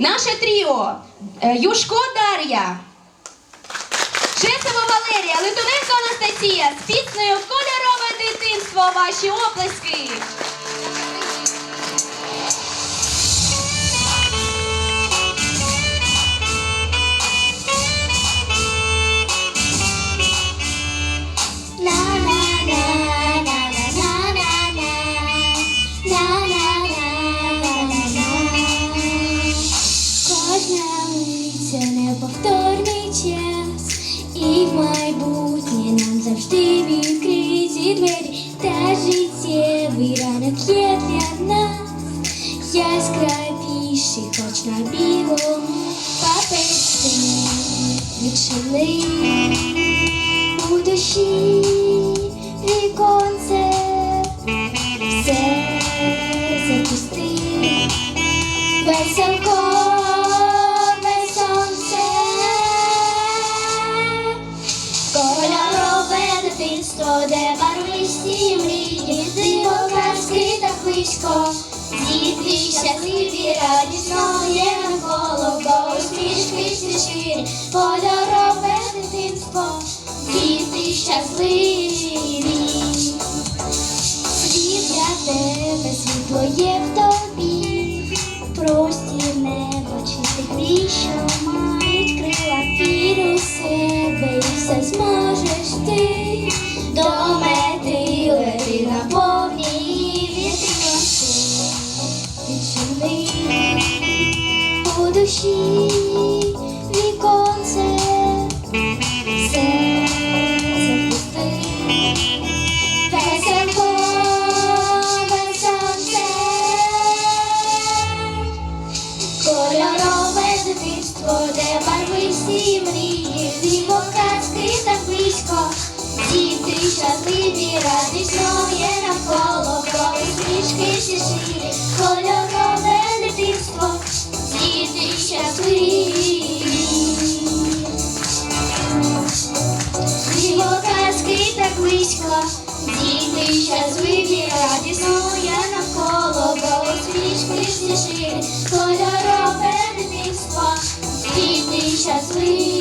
Наше тріо е, Юшко Дар'я, Шесова Валерія, Литоненко Анастасія з піснею Кольорове дитинство. Ваші оплески. час, і в майбутнє нам завжди відкриті двері, та життєвий ранок є для нас яскравіший, хоч на білому папірці відчини у душі віконце, все запусти. Веселкове Дитинство, де барвисті мрії, диво казки так близько, діти щасливі, радісно є навколо, бо усмішки щирі, кольорове дитинство, діти щасливі. Світ для тебе, світло є в тобі, простір неба, чистий крій, що мають крила, вір у себе, і все зможеш ти. До мети лети на повній відчини у душі віконце, все запусти. Веселкове сонце, кольорове дитинство, де барвисті мрії, диво казки так близько, діти щасливі, радісно є навколо, коли смішки ще ширі, кольорове дитинство, діти щасливі. Диво казки так близько, діти щасливі, радісно я навколо, усмішки всі ширі, кольорове дитинство, діти щасливі.